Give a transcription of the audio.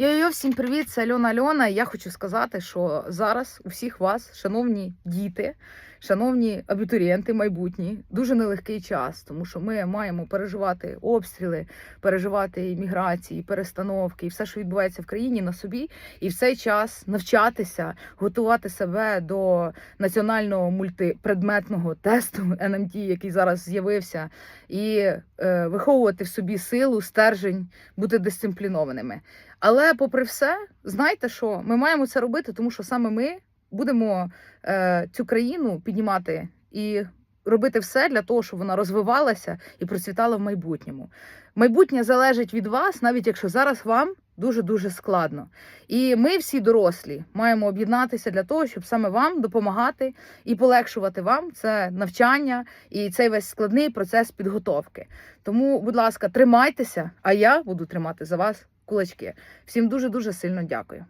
Йо-йо, всім привіт! Це Альона Альона. Я хочу сказати, що зараз у всіх вас, шановні діти, шановні абітурієнти, майбутні, дуже нелегкий час, тому що ми маємо переживати обстріли, переживати міграції, перестановки і все, що відбувається в країні на собі, і в цей час навчатися, готувати себе до національного мультипредметного тесту НМТ, який зараз з'явився, і е, виховувати в собі силу, стержень, бути дисциплінованими. Але, попри все, знайте, що ми маємо це робити, тому що саме ми будемо е, цю країну піднімати і робити все для того, щоб вона розвивалася і процвітала в майбутньому. Майбутнє залежить від вас, навіть якщо зараз вам дуже дуже складно. І ми, всі дорослі, маємо об'єднатися для того, щоб саме вам допомагати і полегшувати вам це навчання і цей весь складний процес підготовки. Тому, будь ласка, тримайтеся, а я буду тримати за вас кулачки. Всім дуже дуже сильно дякую.